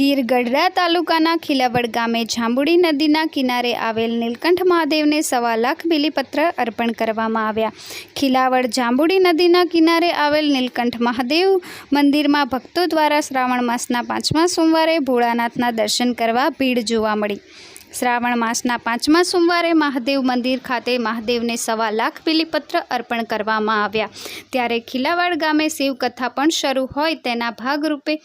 ગીર ગઢડા તાલુકાના ખીલાવડ ગામે જાંબુડી નદીના કિનારે આવેલ નીલકંઠ મહાદેવને સવા લાખ બિલીપત્ર અર્પણ કરવામાં આવ્યા. ખીલાવડ જાંબુડી નદીના કિનારે આવેલ નીલકંઠ મહાદેવ મંદિરમાં ભક્તો દ્વારા શ્રાવણ માસના પાંચમા સોમવારે ભોળાનાથના દર્શન કરવા ભીડ જોવા મળી. શ્રાવણ માસના પાંચમા સોમવારે મહાદેવ મંદિર ખાતે મહાદેવને સવા લાખ બિલીપત્ર અર્પણ કરવામાં આવ્યા. ત્યારે ખીલાવાડ ગામે શિવકથા પણ શરૂ હોય તેના ભાગરૂપે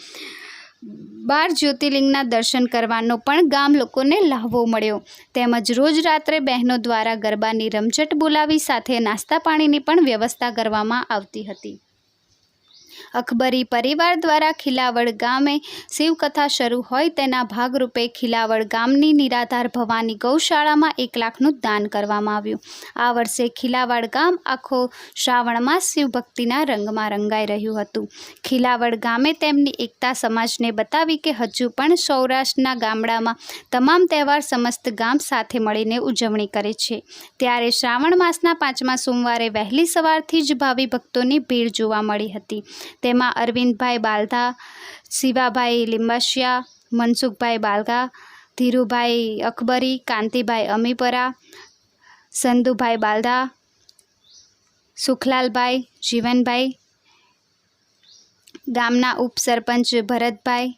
બાર જ્યોતિર્લિંગના દર્શન કરવાનો પણ ગામ લોકોને લહાવો મળ્યો. તેમજ રોજ રાત્રે બહેનો દ્વારા ગરબાની રમઝટ બોલાવી સાથે નાસ્તા પાણીની પણ વ્યવસ્થા કરવામાં આવતી હતી. અકબરી પરિવાર દ્વારા ખીલાવડ ગામે શિવકથા શરૂ હોય તેના ભાગરૂપે ખીલાવડ ગામની નિરાધાર ભવાની ગૌશાળામાં એક લાખનું દાન કરવામાં આવ્યું. આ વર્ષે ખીલાવડ ગામ આખો શ્રાવણમાં શિવભક્તિના રંગમાં રંગાઈ રહ્યું હતું. ખીલાવડ ગામે તેમની એકતા સમાજને બતાવી કે હજુ પણ સૌરાષ્ટ્રના ગામડામાં તમામ તહેવાર સમસ્ત ગામ સાથે મળીને ઉજવણી કરે છે. ત્યારે શ્રાવણ માસના પાંચમા સોમવારે વહેલી સવારથી જ ભાવિ ભક્તોની ભીડ જોવા મળી હતી. તેમાં અરવિંદભાઈ બાલધા શિવાભાઈ લિંબાશિયા, મનસુખભાઈ બાલગા, ધીરુભાઈ અકબરી, કાંતિભાઈ અમીપરા, સંધુભાઈ બાલધા સુખલાલભાઈ, જીવનભાઈ, ગામના ઉપસરપંચ ભરતભાઈ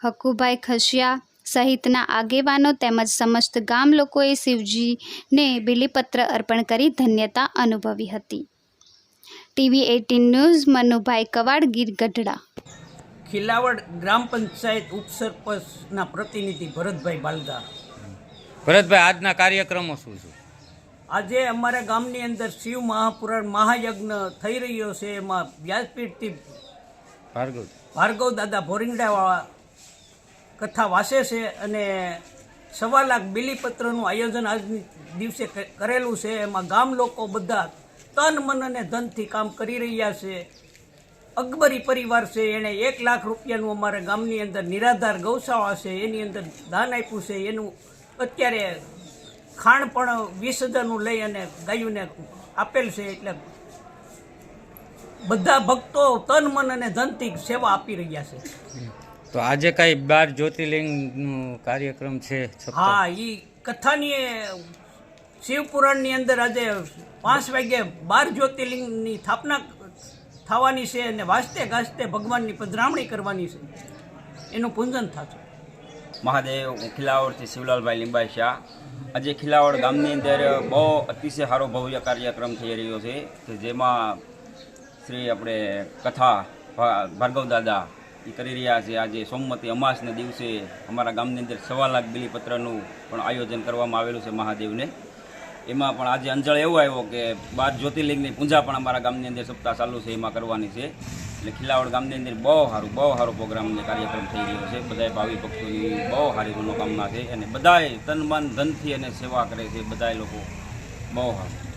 હકુભાઈ ખસિયા સહિતના આગેવાનો તેમજ સમસ્ત ગામ લોકોએ શિવજીને બિલીપત્ર અર્પણ કરી ધન્યતા અનુભવી હતી. TV eighteen news Manubhai Kavad Gir Gadhada. Khilavad ગ્રામ પંચાયત ઉપસરપંચના પ્રતિનિધિ ભરતભાઈ બાલદા ભરતભાઈ આજના કાર્યક્રમો શું છે? આજે અમારા ગામની અંદર શિવ મહાપુરાણ મહાયજ્ઞ થઈ રહ્યો છે. એમાં વ્યાસપીઠથી ભાર્ગવ. ભાર્ગવ દાદા ભોરિંગડાવાળા કથા વાસે છે અને સવા લાખ બિલીપત્રનું આયોજન આજની દિવસે કરેલું છે. એમાં ગામ લોકો બધા તન મન અને ધનથી કામ કરી રહ્યા છે. અકબરી પરિવાર છે એણે એક લાખ રૂપિયાનું અમારા ગામની અંદર નિરાધાર ગૌશાળા છે એની અંદર દાન આપ્યું છે એનું અત્યારે ખાણ પણ વીસ હજારનું લઈ અને ગાયુંને આપેલ છે એટલે બધા ભક્તો તન મન અને ધનથી સેવા આપી રહ્યા છે. તો આજે કઈ બાર જ્યોતિર્લિંગનું કાર્યક્રમ છે હા એ કથાની શિવપુરાણની અંદર આજે પાંચ વાગે બાર જ્યોતિર્લિંગની સ્થાપના થવાની છે અને વાસ્તે ગાજતે ભગવાનની પધરામણી કરવાની છે. એનું પૂજન થશે. મહાદેવ, હું ખિલાવડથી શિવલાલભાઈ લીંબાઈ શાહ. આજે ખિલાવડ ગામની અંદર બહુ અતિશય સારો ભવ્ય કાર્યક્રમ થઈ રહ્યો છે કે જેમાં શ્રી આપણે કથા ભાર્ગવ દાદા એ કરી રહ્યા છે. આજે સોમવતી અમાસના દિવસે અમારા ગામની અંદર સવા લાખ બિલીપત્રનું પણ આયોજન કરવામાં આવેલું છે મહાદેવને. એમાં પણ આજે અંજળ એવો આવ્યો કે બાર જ્યોતિર્લિંગની પૂજા પણ અમારા ગામની અંદર સપ્તાહ ચાલુ છે, એમાં કરવાની છે. એટલે ખિલાવડ ગામની અંદર બહુ સારું, બહુ સારો પ્રોગ્રામ અને કાર્યક્રમ થઈ રહ્યો છે. બધાય ભાવિ ભક્તોની બહુ સારી મનોકામના છે અને બધાય તન, મન, ધનથી અને સેવા કરે છે, બધાય લોકો. બહુ સારું.